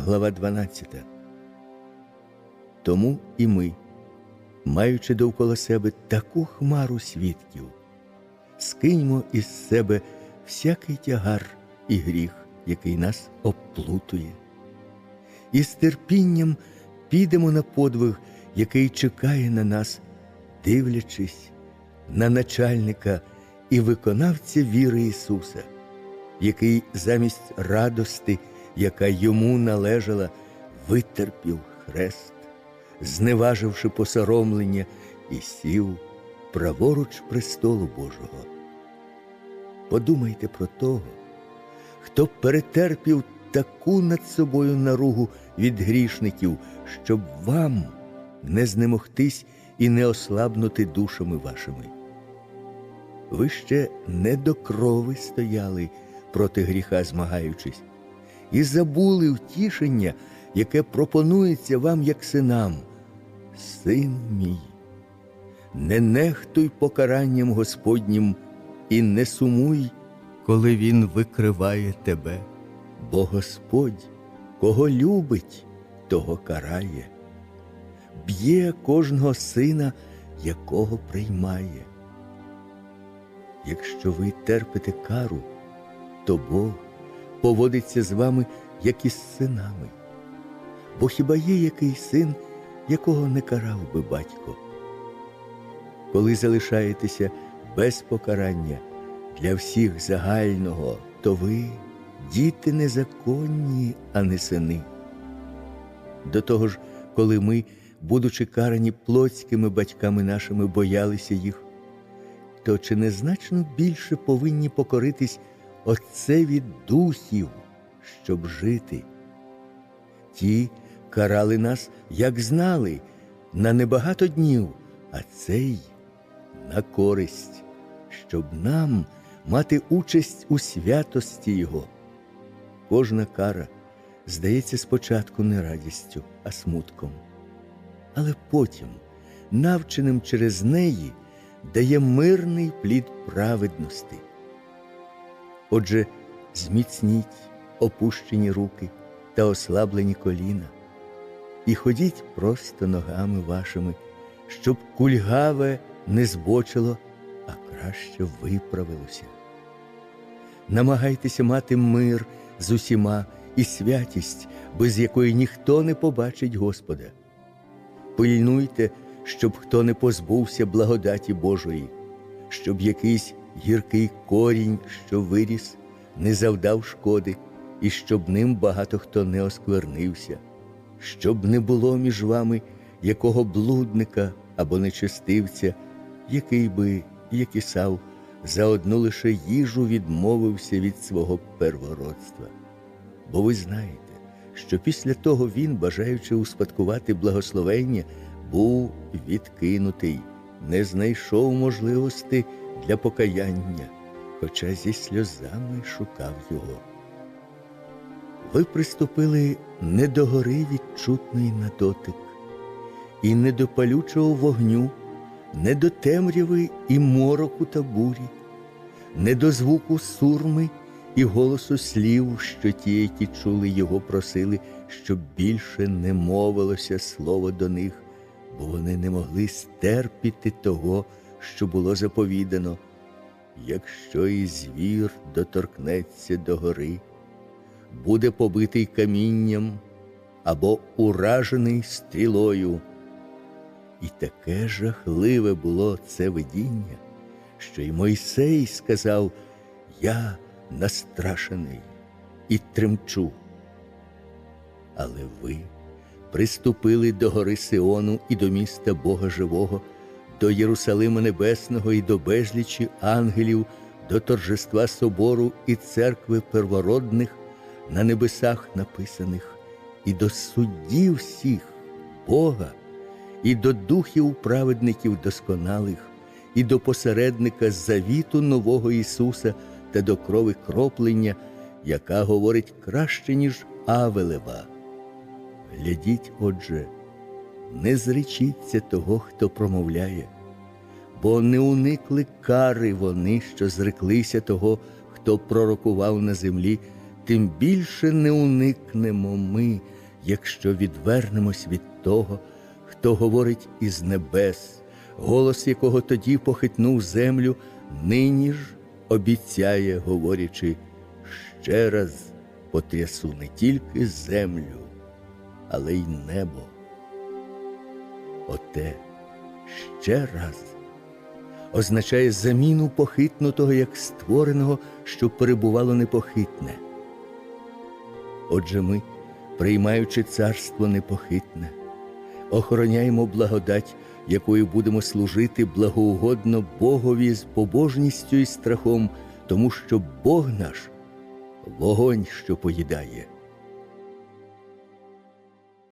глава 12. Тому і ми, маючи довкола себе таку хмару свідків, скиньмо із себе всякий тягар і гріх, який нас обплутує, і з терпінням підемо на подвиг, який чекає на нас, дивлячись на начальника і виконавця віри Ісуса, який замість радости, яка йому належала, витерпів хрест, зневаживши посоромлення, і сів праворуч престолу Божого. Подумайте про того, хто перетерпів таку над собою наругу від грішників, щоб вам не знемогтись і не ослабнути душами вашими. Ви ще не до крови стояли проти гріха, змагаючись, і забули втішення, яке пропонується вам як синам. Син мій, не нехтуй покаранням Господнім і не сумуй, коли Він викриває тебе, бо Господь, кого любить, того карає, б'є кожного сина, якого приймає. Якщо ви терпите кару, то Бог поводиться з вами, як із синами. Бо хіба є який син, якого не карав би батько? Коли залишаєтеся без покарання для всіх загального, то ви діти незаконні, а не сини. До того ж, коли ми, будучи карані плотськими батьками нашими, боялися їх, то чи не значно більше повинні покоритись Отцеві духів, щоб жити? Ті карали нас, як знали, на небагато днів, а цей на користь, щоб нам мати участь у святості Його. Кожна кара здається спочатку не радістю, а смутком, але потім, навченим через неї, дає мирний плід праведності. Отже, зміцніть опущені руки та ослаблені коліна, і ходіть просто ногами вашими, щоб кульгаве не збочило, а краще виправилося. Намагайтеся мати мир з усіма і святість, без якої ніхто не побачить Господа. Пильнуйте, щоб хто не позбувся благодаті Божої, щоб якийсь гіркий корінь, що виріс, не завдав шкоди, і щоб ним багато хто не осквернився, щоб не було між вами якого блудника або нечестивця, який би, як Ісав, за одну лише їжу відмовився від свого первородства. Бо ви знаєте, що після того він, бажаючи успадкувати благословення, був відкинутий, не знайшов можливості для покаяння, хоча зі сльозами шукав його. Ви приступили не до гори відчутної на дотик, і не до палючого вогню, не до темряви і мороку та бурі, не до звуку сурми і голосу слів, що ті, які чули його, просили, щоб більше не мовилося слово до них, бо вони не могли стерпіти того, що було заповідано. Якщо і звір доторкнеться до гори, буде побитий камінням або уражений стрілою. І таке жахливе було це видіння, що й Мойсей сказав: Я настрашений і тремчу. Але ви приступили до гори Сиону і до міста Бога Живого, до Єрусалима Небесного і до безлічі ангелів, до торжества собору і церкви первородних на небесах написаних, і до суддів всіх Бога, і до духів праведників досконалих, і до посередника завіту нового Ісуса та до крови кроплення, яка говорить краще, ніж Авелева. Глядіть, отже, не зречіться того, хто промовляє, бо не уникли кари вони, що зреклися того, хто пророкував на землі, тим більше не уникнемо ми, якщо відвернемось від того, хто говорить із небес, голос якого тоді похитнув землю, нині ж обіцяє, говорячи, ще раз потрясу не тільки землю, але й небо. Оте ще раз означає заміну похитнутого як створеного, що перебувало непохитне. Отже, ми, приймаючи царство непохитне, охороняємо благодать, якою будемо служити благоугодно Богові з побожністю і страхом, тому що Бог наш вогонь, що поїдає,